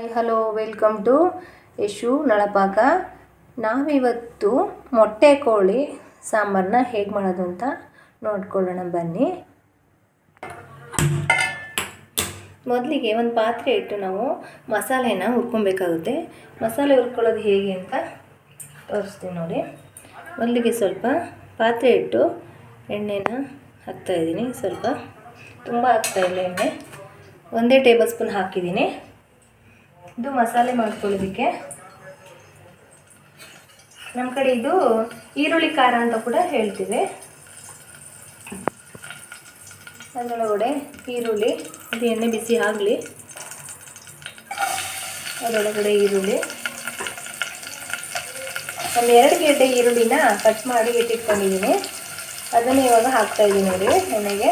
Hi hello welcome to Yashu Nalapaka ನಾವಿವತ್ತು ಮೊಟ್ಟೆ ಕೋಳಿ ಸಾಂಬಾರನ್ನ ಹೇಗೆ ಮಾಡೋದು ಅಂತ ನೋಡ್ಕೊಳ್ಳೋಣ, ಬನ್ನಿ. ಮೊದಲಿಗೆ ಒಂದು ಪಾತ್ರೆ ಇಟ್ಟು ನಾವು ಮಸಾಲೆನ ಹುರ್ಕೊಬೇಕಾಗುತ್ತೆ. ಮಸಾಲೆ ಹುರ್ಕೊಳ್ಳೋದು ಹೇಗೆ ಅಂತ ತೋರಿಸ್ತೀನಿ ನೋಡಿ. ಮೊದಲಿಗೆ ಸ್ವಲ್ಪ ಪಾತ್ರೆ ಇಟ್ಟು ಎಣ್ಣೆನ ಹಾಕ್ತಾಯಿದ್ದೀನಿ ಸ್ವಲ್ಪ ತುಂಬ ಹಾಕ್ತಾಯಿಲ್ಲ ಎಣ್ಣೆ. ಒಂದೇ ಟೇಬಲ್ ಸ್ಪೂನ್ ಹಾಕಿದ್ದೀನಿ. ಇದು ಮಸಾಲೆ ಮಾಡ್ಕೊಳ್ಳೋದಕ್ಕೆ. ನಮ್ಮ ಕಡೆ ಇದು ಈರುಳ್ಳಿ ಖಾರ ಅಂತ ಕೂಡ ಹೇಳ್ತೀವಿ. ಅದರೊಳಗಡೆ ಈರುಳ್ಳಿ, ಇದು ಎಣ್ಣೆ ಬಿಸಿ ಆಗಲಿ. ಅದರೊಳಗಡೆ ಈರುಳ್ಳಿ. ಒಂದು ಎರಡು ಗೆಡ್ಡೆ ಈರುಳ್ಳಿನ ಕಟ್ ಮಾಡಿ ಇಟ್ಟಿಟ್ಕೊಂಡಿದ್ದೀನಿ ಅದನ್ನು ಇವಾಗ ಹಾಕ್ತಾಯಿದ್ದೀನಿ ನೋಡಿ, ಎಣ್ಣೆಗೆ.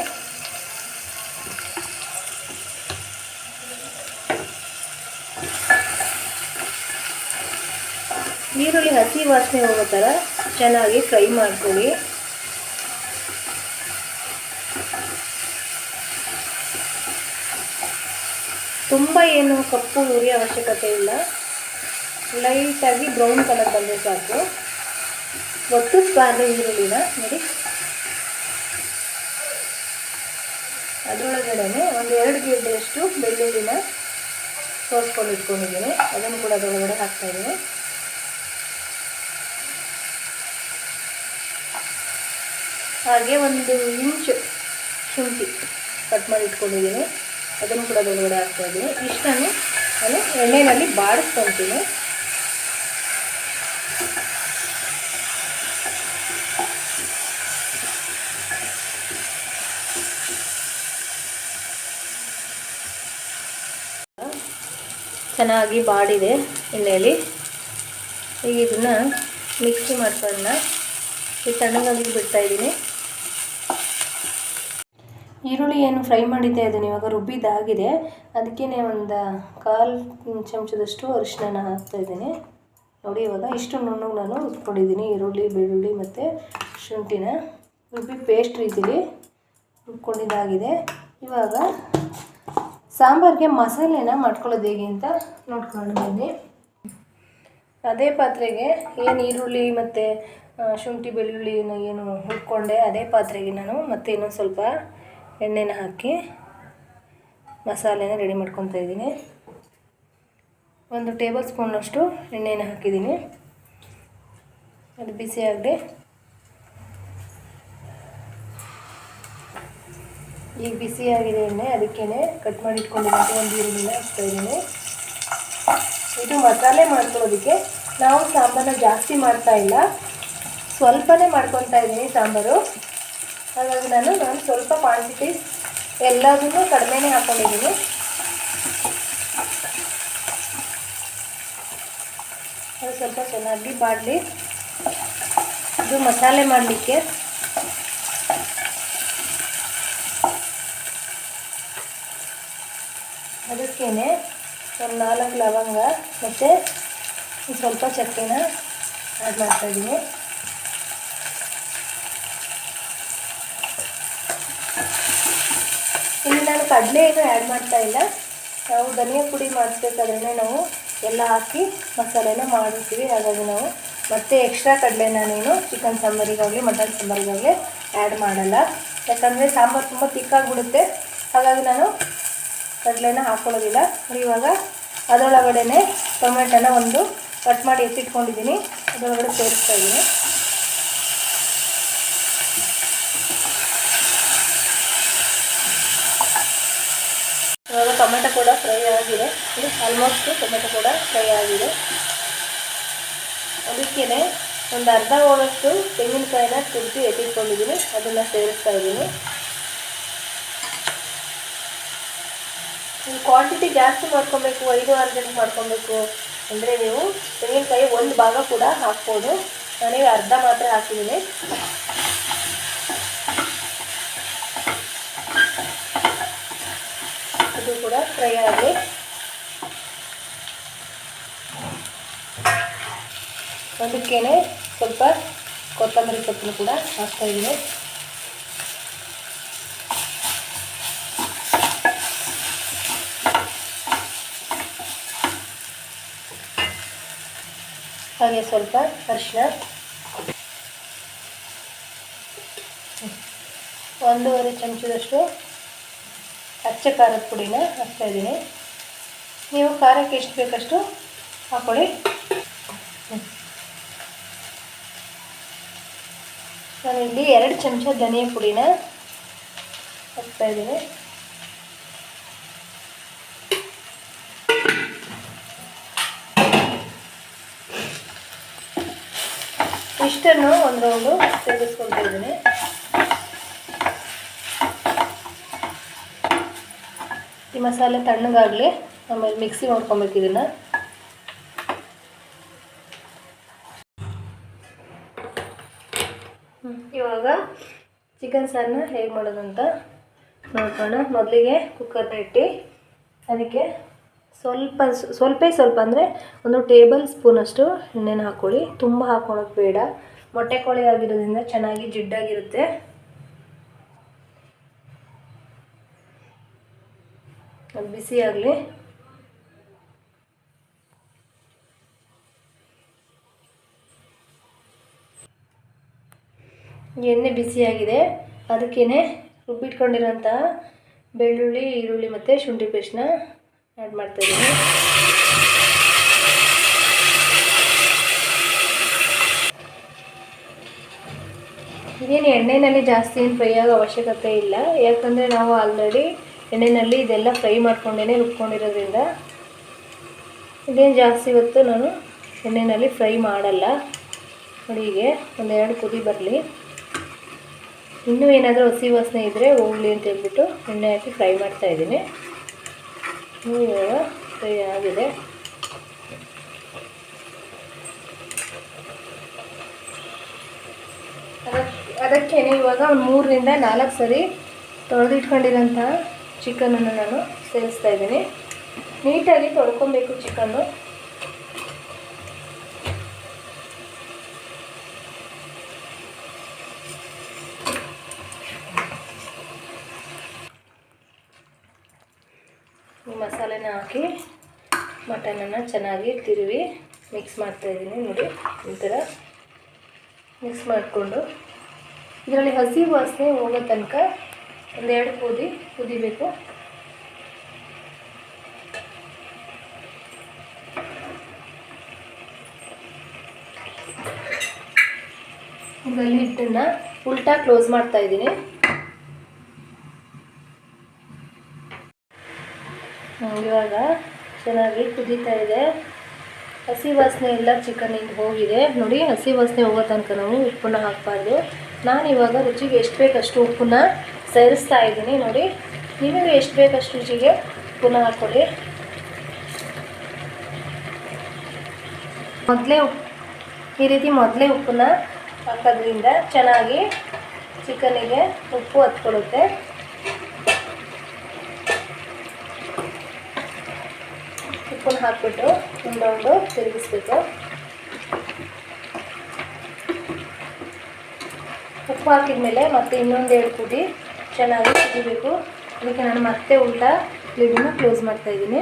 ಈರುಳ್ಳಿ ಹಸಿ ವಾಸನೆ ಹೋಗೋ ಥರ ಚೆನ್ನಾಗಿ ಫ್ರೈ ಮಾಡ್ಕೊಳ್ಳಿ. ತುಂಬ ಏನು ಕಪ್ಪು ಉರಿ ಅವಶ್ಯಕತೆ ಇಲ್ಲ. ಲೈಟಾಗಿ ಬ್ರೌನ್ ಕಲರ್ ಬಂದರೆ ಸಾಕು. ಒತ್ತಿಸ್ಬಾರ್ದು ಈರುಳ್ಳಿನ ನೋಡಿ. ಅದರೊಳಗಡೆ ಒಂದು ಎರಡು ಗಿಡ್ಡೆಯಷ್ಟು ಬೆಳ್ಳುಳ್ಳಿನ ಸೋಸ್ಕೊಂಡು ಇಟ್ಕೊಂಡಿದ್ದೀನಿ. ಅದನ್ನು ಕೂಡ ಅದರೊಳಗಡೆ ಹಾಕ್ತಾಯಿದ್ದೀನಿ ಹಾಗೆ ಒಂದು ಇಂಚು ಶುಂಠಿ ಕಟ್ ಮಾಡಿ ಇಟ್ಕೊಂಡಿದ್ದೀನಿ. ಅದನ್ನು ಕೂಡ ಒಳಗಡೆ ಹಾಕ್ತಾ ಇದ್ದೀನಿ. ಇಷ್ಟನ್ನು ನಾನು ಎಣ್ಣೆಯಲ್ಲಿ ಬಾಡಿಸ್ಕೊತೀನಿ. ಚೆನ್ನಾಗಿ ಬಾಡಿದೆ ಎಣ್ಣೆಯಲ್ಲಿ. ಈಗ ಇದನ್ನು ಮಿಕ್ಸಿ ಮಾಡ್ಕೊಂಡು ಈ ತಣ್ಣಗಾಗಿ ಬಿಡ್ತಾ ಇದ್ದೀನಿ. ಈರುಳ್ಳಿ ಏನು ಫ್ರೈ ಮಾಡಿದ್ದೆ ಅದನ್ನು ಇವಾಗ ರುಬ್ಬಿದ್ದಾಗಿದೆ. ಅದಕ್ಕೇ ಒಂದು ಕಾಲು ಚಮಚದಷ್ಟು ಅರಿಶಿನ ಹಾಕ್ತಾಯಿದ್ದೀನಿ ನೋಡಿ, ಇವಾಗ ಇಷ್ಟು ನುಣ್ಣಗೆ ನಾನು ರುಬ್ಕೊಂಡಿದ್ದೀನಿ. ಈರುಳ್ಳಿ, ಬೆಳ್ಳುಳ್ಳಿ ಮತ್ತು ಶುಂಠಿನ. ರುಬ್ಬಿ ಪೇಸ್ಟ್ ರೀತಿಲಿ ರುಬ್ಕೊಂಡಿದ್ದಾಗಿದೆ. ಇವಾಗ ಸಾಂಬಾರಿಗೆ ಮಸಾಲೆನ ಮಾಡ್ಕೊಳ್ಳೋದು ಹೇಗೆ ಅಂತ ನೋಡ್ಕೊಂಡು ಬನ್ನಿ. ಅದೇ ಪಾತ್ರೆಗೆ ಏನು ಈರುಳ್ಳಿ ಮತ್ತು ಶುಂಠಿ, ಬೆಳ್ಳುಳ್ಳಿನ ಏನು ಹುರ್ಕೊಂಡೆ, ಅದೇ ಪಾತ್ರೆಗೆ ನಾನು ಮತ್ತೆ ಇನ್ನೊಂದು ಸ್ವಲ್ಪ ಎಣ್ಣೆನ ಹಾಕಿ ಮಸಾಲೆನ ರೆಡಿ ಮಾಡ್ಕೊತಾ ಇದ್ದೀನಿ. ಒಂದು ಟೇಬಲ್ ಸ್ಪೂನಷ್ಟು ಎಣ್ಣೆನ ಹಾಕಿದ್ದೀನಿ. ಅದು ಬಿಸಿ ಆಗಲಿ. ಈಗ ಬಿಸಿ ಆಗಿದೆ ಎಣ್ಣೆ ಅದಕ್ಕೇ ಕಟ್ ಮಾಡಿ ಇಟ್ಕೊಂಡಿದ್ದಂತೆ ಒಂದು ಈರುಳ್ಳಿನ ಹಾಕ್ತಾಯಿದ್ದೀನಿ ಇದು ಮಸಾಲೆ ಮಾಡ್ಕೊಳ್ಳೋದಕ್ಕೆ ನಾವು ಸಾಂಬಾರನ್ನ ಜಾಸ್ತಿ ಮಾಡ್ತಾ ಇಲ್ಲ. ಸ್ವಲ್ಪನೇ ಮಾಡ್ಕೊತಾ ಇದ್ದೀನಿ ಸಾಂಬಾರು. ಹಾಗಾಗಿ ನಾನು ನಾನು ಸ್ವಲ್ಪ ಕ್ವಾಂಟಿಟಿ ಎಲ್ಲದನ್ನೂ ಕಡಿಮೆನೇ ಹಾಕ್ಕೊಂಡಿದ್ದೀನಿ ಅದು ಸ್ವಲ್ಪ ಚೆನ್ನಾಗಿ ಬಾಡಲಿ ಇದು ಮಸಾಲೆ ಮಾಡಲಿಕ್ಕೆ. ಅದಕ್ಕೇ ಒಂದು ನಾಲ್ಕು ಲವಂಗ ಮತ್ತು ಸ್ವಲ್ಪ ಚಕ್ಕೆನ ಆ್ಯಡ್ ಮಾಡ್ತಾಯಿದ್ದೀನಿ ಇಲ್ಲಿ ನಾನು ಕಡಲೆ ಏನು ಆ್ಯಡ್ ಮಾಡ್ತಾ ಇಲ್ಲ. ನಾವು ಧನಿಯಾ ಪುಡಿ ಮಾಡಿಸ್ಬೇಕಾದ್ರೆ ನಾವು ಎಲ್ಲ ಹಾಕಿ ಮಸಾಲೆನ ಮಾಡಿರ್ತೀವಿ. ಹಾಗಾಗಿ ನಾವು ಮತ್ತೆ ಎಕ್ಸ್ಟ್ರಾ ಕಡಲೆ ನಾನೇನು ಚಿಕನ್ ಸಾಂಬಾರಿಗಾಗಲಿ ಮಟನ್ ಸಾಂಬಾರಿಗಾಗಲಿ ಆ್ಯಡ್ ಮಾಡಲ್ಲ. ಯಾಕಂದರೆ ಸಾಂಬಾರು ತುಂಬ ತಿಕ್ಕಾಗಿಬಿಡುತ್ತೆ ಹಾಗಾಗಿ ನಾನು ಕಡಲೆನ ಹಾಕ್ಕೊಳ್ಳೋದಿಲ್ಲ ಇವಾಗ ಅದರೊಳಗಡೆ ಟೊಮೆಟೊನ ಒಂದು ಕಟ್ ಮಾಡಿ ಎತ್ತಿಟ್ಕೊಂಡಿದ್ದೀನಿ. ಅದರೊಳಗಡೆ ಸೇರಿಸ್ತಾ ಇದ್ದೀನಿ. ಇವಾಗ ಟೊಮೆಟೊ ಕೂಡ ಫ್ರೈ ಆಗಿದೆ. ಇದು ಆಲ್ಮೋಸ್ಟ್ ಟೊಮೆಟೊ ಕೂಡ ಫ್ರೈ ಆಗಿದೆ. ಅದಕ್ಕೇ ಒಂದು ಅರ್ಧ ಹೋಳಷ್ಟು ತೆಂಗಿನಕಾಯಿನ ತುರಿದು ಎತ್ತಿಟ್ಕೊಂಡಿದ್ದೀನಿ. ಅದನ್ನು ಸೇರಿಸ್ತಾ ಇದ್ದೀನಿ. ಕ್ವಾಂಟಿಟಿ ಜಾಸ್ತಿ ಮಾಡ್ಕೊಬೇಕು, ಐದು ಆರು ಜನಕ್ಕೆ ಮಾಡ್ಕೊಬೇಕು ಅಂದರೆ ನೀವು ತೆಂಗಿನಕಾಯಿ ಒಂದು ಭಾಗ ಕೂಡ ಹಾಕ್ಬೋದು. ನಾನೀಗ ಅರ್ಧ ಮಾತ್ರ ಹಾಕಿದ್ದೀನಿ ಇದು ಕೂಡ ಫ್ರೈ ಆಗಲಿ ಅದಕ್ಕೇ ಸ್ವಲ್ಪ ಕೊತ್ತಂಬರಿ ಸೊಪ್ಪನ್ನು ಕೂಡ ಹಾಕ್ತಾಯಿದ್ದೀನಿ ಹಾಗೆ ಸ್ವಲ್ಪ ಅರಿಶಿನ ಒಂದೂವರೆ ಚಮಚದಷ್ಟು ಅಚ್ಚ ಖಾರದ ಪುಡಿನ ಹಾಕ್ತಾಯಿದ್ದೀನಿ ನೀವು ಖಾರಕ್ಕೆ ಎಷ್ಟು ಬೇಕಷ್ಟು ಹಾಕ್ಕೊಳ್ಳಿ ನಾನಿಲ್ಲಿ ಎರಡು ಚಮಚ ಧನಿಯಾ ಪುಡಿನ ಹಾಕ್ತಾಯಿದ್ದೀನಿ ಇಷ್ಟನ್ನು ಒಂದು ರೌಂಡು ಸೇರಿಸ್ಕೊಳ್ತಾ ಇದ್ದೀನಿ. ಈ ಮಸಾಲೆ ತಣ್ಣಗಾಗಲಿ, ಆಮೇಲೆ ಮಿಕ್ಸಿ ಮಾಡ್ಕೊಬೇಕು ಇದನ್ನು. ಇವಾಗ ಚಿಕನ್ ಸಾರನ್ನ ಹೇಗೆ ಮಾಡೋದು ಅಂತ ನೋಡ್ಕೋಣ. ಮೊದಲಿಗೆ ಕುಕ್ಕರ್ನ ಇಟ್ಟು ಅದಕ್ಕೆ ಸ್ವಲ್ಪ ಸ್ವಲ್ಪ ಸ್ವಲ್ಪ ಅಂದರೆ ಒಂದು ಟೇಬಲ್ ಸ್ಪೂನಷ್ಟು ಎಣ್ಣೆನ ಹಾಕ್ಕೊಳ್ಳಿ ತುಂಬ ಹಾಕ್ಕೊಳ್ಳೋದು ಬೇಡ. ಮೊಟ್ಟೆ ಕೋಳಿ ಆಗಿರೋದ್ರಿಂದ ಚೆನ್ನಾಗಿ ಜಿಡ್ಡಾಗಿರುತ್ತೆ. ಅದು ಬಿಸಿ ಆಗಲಿ. ಎಣ್ಣೆ ಬಿಸಿಯಾಗಿದೆ ಅದಕ್ಕೇ ರುಬ್ಬಿಟ್ಕೊಂಡಿರೋಂಥ ಬೆಳ್ಳುಳ್ಳಿ, ಈರುಳ್ಳಿ ಮತ್ತು ಶುಂಠಿ ಪೇಸ್ಟ್ನ ಆ್ಯಡ್ ಮಾಡ್ತಾಯಿದ್ದೀನಿ ಇದೇನು ಎಣ್ಣೆಯಲ್ಲಿ ಜಾಸ್ತಿ ಏನು ಫ್ರೈ ಆಗೋ ಅವಶ್ಯಕತೆ ಇಲ್ಲ. ಯಾಕಂದರೆ ನಾವು ಆಲ್ರೆಡಿ ಎಣ್ಣೆಯಲ್ಲಿ ಇದೆಲ್ಲ ಫ್ರೈ ಮಾಡ್ಕೊಂಡೇ ರುಬ್ಕೊಂಡಿರೋದ್ರಿಂದ ಇದೇನು ಜಾಸ್ತಿ ಇವತ್ತು ನಾನು ಎಣ್ಣೆಯಲ್ಲಿ ಫ್ರೈ ಮಾಡಲ್ಲ. ನೋಡಿ ಹೀಗೆ ಒಂದೆರಡು ಕುದಿ ಬರಲಿ. ಇನ್ನೂ ಏನಾದರೂ ಹಸಿ ವಾಸನೆ ಇದ್ದರೆ ಹೋಗಲಿ ಅಂತ ಹೇಳ್ಬಿಟ್ಟು ಎಣ್ಣೆ ಹಾಕಿ ಫ್ರೈ ಮಾಡ್ತಾ ಮಾಡ್ತಾಯಿದ್ದೀನಿ ಇವಾಗ ಫ್ರೈ ಆಗಿದೆ. ಅದಕ್ಕೆ ಇವಾಗ ಒಂದು ಮೂರರಿಂದ ನಾಲ್ಕು ಸರಿ ತೊಳೆದಿಟ್ಕೊಂಡಿರೋಂಥ ಚಿಕನನ್ನು ನಾನು ಸೇರಿಸ್ತಾ ಇದ್ದೀನಿ. ನೀಟಾಗಿ ತೊಳ್ಕೊಬೇಕು ಚಿಕನ್ನು. ಈ ಮಸಾಲೆನ ಹಾಕಿ ಮಟನನ್ನು ಚೆನ್ನಾಗಿ ತಿರುವಿ ಮಿಕ್ಸ್ ಮಾಡ್ತಾಯಿದ್ದೀನಿ ನೋಡಿ ಈ ಥರ ಮಿಕ್ಸ್ ಮಾಡಿಕೊಂಡು. ಇದರಲ್ಲಿ ಹಸಿ ವಾಸನೆ ಹೋಗೋ ತನಕ ಒಂದೆರಡು ಕುದಿ, ಕುದಿಬೇಕು. ಈಗ ಉಲ್ಟಾ ಕ್ಲೋಸ್ ಮಾಡ್ತಾ ಇದ್ದೀನಿ. ಇವಾಗ ಚೆನ್ನಾಗಿ ಕುದೀತಾ ಇದೆ. ಹಸಿ ವಾಸನೆ ಎಲ್ಲ ಚಿಕನಿಗೆ ಹೋಗಿದೆ. ನೋಡಿ, ಹಸಿ ವಾಸನೆ ಹೋಗೋ ತನಕ ನಾವು ಉಪ್ಪನ್ನ ಹಾಕಬಾರ್ದು. ನಾನು ಇವಾಗ ರುಚಿಗೆ ಎಷ್ಟು ಬೇಕಷ್ಟು ಉಪ್ಪನ್ನ ಸೇರಿಸ್ತಾ ಇದ್ದೀನಿ ನೋಡಿ. ನಿಮಗೆ ಎಷ್ಟು ಬೇಕಷ್ಟು ರುಚಿಗೆ ಪುನಃ ಹಾಕ್ಕೊಳ್ಳಿ. ಮೊದಲೇ ಉಪ್ಪು ಈ ರೀತಿ ಮೊದಲೇ ಉಪ್ಪನ್ನ ಹಾಕೋದ್ರಿಂದ ಚೆನ್ನಾಗಿ ಚಿಕನಿಗೆ ಉಪ್ಪು ಹತ್ಕೊಳ್ಳುತ್ತೆ. ಉಪ್ಪನ್ನು ಹಾಕ್ಬಿಟ್ಟು ಒಂದು ತಿರುಗಿಸ್ಬೇಕು. ಉಪ್ಪು ಹಾಕಿದ ಮತ್ತೆ ಇನ್ನೊಂದು ಎರಡು ಕುದಿ ಚೆನ್ನಾಗಿ ಕುದಿಬೇಕು ಅದಕ್ಕೆ ನಾನು ಮತ್ತೆ ಉಲ್ಟಾ ಲಿಡನ್ನು ಕ್ಲೋಸ್ ಮಾಡ್ತಾ ಇದ್ದೀನಿ.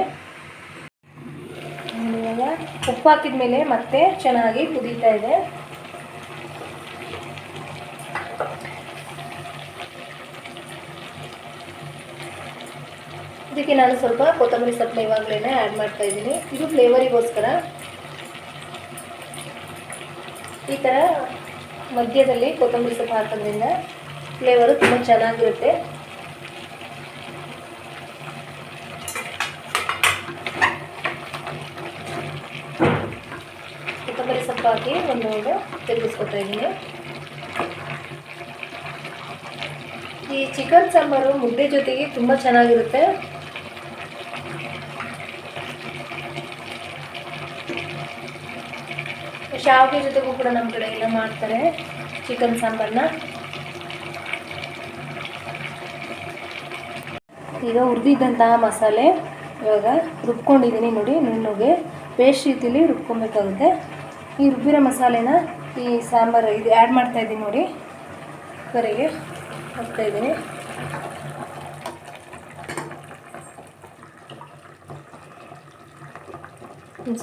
ಇವಾಗ ಉಪ್ಪು ಹಾಕಿದ ಮೇಲೆ ಮತ್ತೆ ಚೆನ್ನಾಗಿ ಕುದೀತಾ ಇದೆ. ಇದಕ್ಕೆ ನಾನು ಸ್ವಲ್ಪ ಕೊತ್ತಂಬರಿ ಸೊಪ್ಪನ್ನ ಇವಾಗಲೇ ಆ್ಯಡ್ ಮಾಡ್ತಾ ಇದ್ದೀನಿ. ಇದು ಫ್ಲೇವರಿಗೋಸ್ಕರ ಈ ಥರ ಮಧ್ಯದಲ್ಲಿ ಕೊತ್ತಂಬರಿ ಸೊಪ್ಪು ಹಾಕೋದ್ರಿಂದ ಫ್ಲೇವರು ತುಂಬ ಚೆನ್ನಾಗಿರುತ್ತೆ. ಕೊತ್ತಂಬರಿ ಸೊಪ್ಪು ಹಾಕಿ ಒಂದು ತಿರುಗಿಸ್ಕೊತಾ ಇದ್ದೀನಿ. ಈ ಚಿಕನ್ ಸಾಂಬಾರು ಮುದ್ದೆ ಜೊತೆಗೆ ತುಂಬ ಚೆನ್ನಾಗಿರುತ್ತೆ. ಶಾವಿಗೆ ಜೊತೆಗೂ ಕೂಡ ನಮ್ಮ ಕಡೆ ಎಲ್ಲ ಮಾಡ್ತಾರೆ ಚಿಕನ್ ಸಾಂಬಾರನ್ನ ಈಗ ಹುರಿದಿದ್ದಂತಹ ಮಸಾಲೆ ಇವಾಗ ರುಬ್ಕೊಂಡಿದ್ದೀನಿ ನೋಡಿ, ನುಣ್ಣಗೆ ಪೇಸ್ಟ್ ರೀತಿಲಿ ರುಬ್ಕೊಬೇಕಾಗುತ್ತೆ. ಈ ರುಬ್ಬಿರೋ ಮಸಾಲೆನ ಈ ಸಾಂಬಾರು ಇದು ಆ್ಯಡ್ ಮಾಡ್ತಾ ಇದ್ದೀನಿ ನೋಡಿ ಕರಿಗೆ ಹಾಕ್ತಾಯಿದ್ದೀನಿ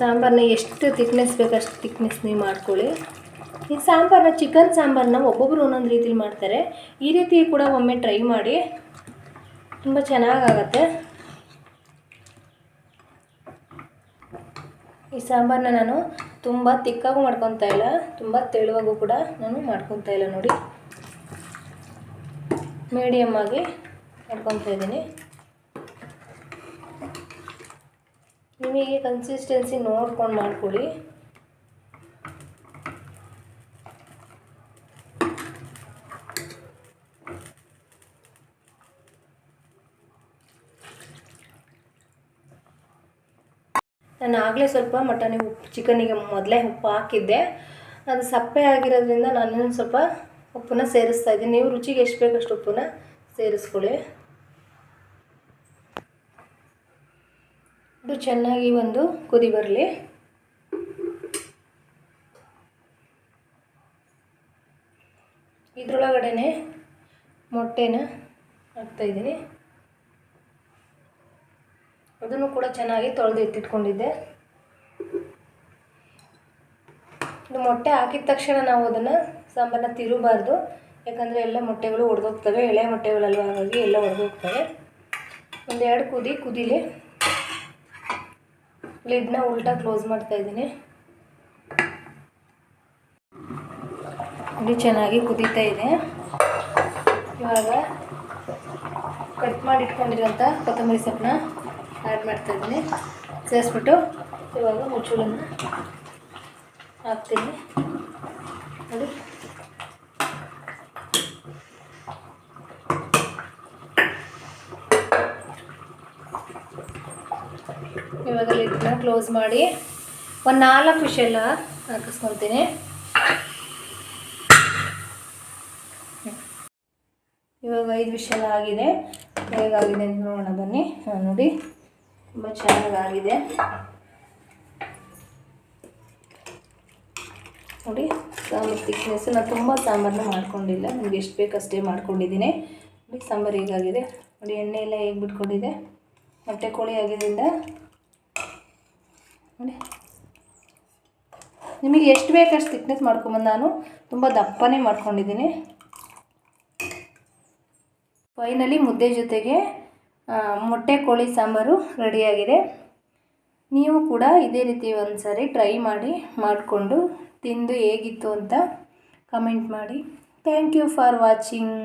ಸಾಂಬಾರನ್ನ ಎಷ್ಟು ತಿಕ್ನೆಸ್ ಬೇಕು ಅಷ್ಟು ತಿಕ್ನೆಸ್ ನೀವು ಮಾಡ್ಕೊಳ್ಳಿ. ಈ ಸಾಂಬಾರನ್ನ ಚಿಕನ್ ಸಾಂಬಾರನ್ನ ಒಬ್ಬೊಬ್ಬರು ಒಂದೊಂದು ರೀತಿಲಿ ಮಾಡ್ತಾರೆ. ಈ ರೀತಿ ಕೂಡ ಒಮ್ಮೆ ಟ್ರೈ ಮಾಡಿ ತುಂಬ ಚೆನ್ನಾಗಾಗತ್ತೆ. ಈ ಸಾಂಬಾರನ್ನ ನಾನು ತುಂಬ ತಿಕ್ಕಾಗೂ ಮಾಡ್ಕೊತಾ ಇಲ್ಲ, ತುಂಬ ತೆಳುವಾಗೂ ಕೂಡ ನಾನು ಮಾಡ್ಕೊತಾ ಇಲ್ಲ ನೋಡಿ. ಮೀಡಿಯಮ್ ಆಗಿ ಮಾಡ್ಕೊತಾ ಇದ್ದೀನಿ. ನಿಮಗೆ ಕನ್ಸಿಸ್ಟೆನ್ಸಿ ನೋಡ್ಕೊಂಡು ಮಾಡ್ಕೊಳ್ಳಿ ನಾನು ಆಗಲೇ ಸ್ವಲ್ಪ ಮಟನಿಗೆ ಉಪ್ಪು ಚಿಕನಿಗೆ ಮೊದಲೇ ಉಪ್ಪು ಹಾಕಿದ್ದೆ. ಅದು ಸಪ್ಪೆ ಆಗಿರೋದ್ರಿಂದ ನಾನು ಇನ್ನೊಂದು ಸ್ವಲ್ಪ ಉಪ್ಪನ್ನ ಸೇರಿಸ್ತಾ ಇದ್ದೀನಿ. ನೀವು ರುಚಿಗೆ ಎಷ್ಟು ಬೇಕಷ್ಟು ಉಪ್ಪನ್ನ ಸೇರಿಸ್ಕೊಳ್ಳಿ. ಇದು ಚೆನ್ನಾಗಿ ಒಂದು ಕುದಿ ಬರಲಿ. ಇದ್ರೊಳಗಡೆ ಮೊಟ್ಟೆನ ಹಾಕ್ತಾಯಿದ್ದೀನಿ ಅದನ್ನು ಕೂಡ ಚೆನ್ನಾಗಿ ತೊಳೆದು ಎತ್ತಿಟ್ಕೊಂಡಿದ್ದೆ ಇದು ಮೊಟ್ಟೆ ಹಾಕಿದ ತಕ್ಷಣ ನಾವು ಅದನ್ನು ಸಾಂಬಾರನ್ನ ತಿರುಬಾರ್ದು. ಯಾಕಂದರೆ ಎಲ್ಲ ಮೊಟ್ಟೆಗಳು ಒಡೆದೋಗ್ತವೆ, ಎಳೆ ಮೊಟ್ಟೆಗಳಲ್ವ, ಹಾಗಾಗಿ ಎಲ್ಲ ಒಡೆದೋಗ್ತವೆ. ಒಂದೆರಡು ಕುದಿ, ಕುದಿಲಿ. ಲಿಡ್ನ ಉಲ್ಟಾ ಕ್ಲೋಸ್ ಮಾಡ್ತಾ ಇದ್ದೀನಿ. ಇದು ಚೆನ್ನಾಗಿ ಕುದೀತಾ ಇದೆ. ಇವಾಗ ಕಟ್ ಮಾಡಿ ಇಟ್ಕೊಂಡಿರೋಂಥ ಕೊತ್ತಂಬರಿ ಸೊಪ್ಪನ್ನ ಆ್ಯಡ್ ಮಾಡ್ತಾಯಿದ್ದೀನಿ ಸೇರಿಸ್ಬಿಟ್ಟು ಇವಾಗ ಮುಚ್ಚಳನ್ನು ಹಾಕ್ತೀನಿ. ನೋಡಿ. ಇವಾಗ ಲಿಡ್ನ ಕ್ಲೋಸ್ ಮಾಡಿ ಒಂದು ನಾಲ್ಕು ವಿಷೆಲ್ಲ ಹಾಕಿಸ್ಕೊತೀನಿ. ಇವಾಗ ಐದು ವಿಷೆಲ್ಲ ಆಗಿದೆ. ಹೇಗಾಗಿದೆ ಅಂತ ನೋಡೋಣ ಬನ್ನಿ. ನೋಡಿ. ತುಂಬ ಚೆನ್ನಾಗಾಗಿದೆ. ನೋಡಿ, ಸಾಂಬಾರು ತಿಕ್ನೆಸ್ ನಾನು ತುಂಬ ಸಾಂಬಾರನ್ನ ಮಾಡ್ಕೊಂಡಿಲ್ಲ. ನನಗೆ ಎಷ್ಟು ಬೇಕು ಅಷ್ಟೇ ಮಾಡ್ಕೊಂಡಿದ್ದೀನಿ. ನೋಡಿ, ಸಾಂಬಾರು ಹೀಗಾಗಿದೆ. ನೋಡಿ, ಎಣ್ಣೆ ಎಲ್ಲ ಹೇಗೆ ಬಿಟ್ಕೊಂಡಿದೆ. ಮೊಟ್ಟೆ ಕೋಳಿ ಆಗಿದ್ದರಿಂದ. ನೋಡಿ. ನಿಮಗೆ ಎಷ್ಟು ಬೇಕು ಅಷ್ಟು ತಿಕ್ನೆಸ್ ಮಾಡ್ಕೊಂಬಂದು ನಾನು ತುಂಬ ದಪ್ಪನೇ ಮಾಡ್ಕೊಂಡಿದ್ದೀನಿ. ಫೈನಲಿ ಮುದ್ದೆ ಜೊತೆಗೆ ಮೊಟ್ಟೆ ಕೋಳಿ ಸಾಂಬಾರು ರೆಡಿಯಾಗಿದೆ ನೀವು ಕೂಡ ಇದೇ ರೀತಿ ಒಂದು ಸಾರಿ ಟ್ರೈ ಮಾಡಿ ಮಾಡಿಕೊಂಡು ತಿಂದು ಹೇಗಿತ್ತು ಅಂತ ಕಮೆಂಟ್ ಮಾಡಿ. Thank you for watching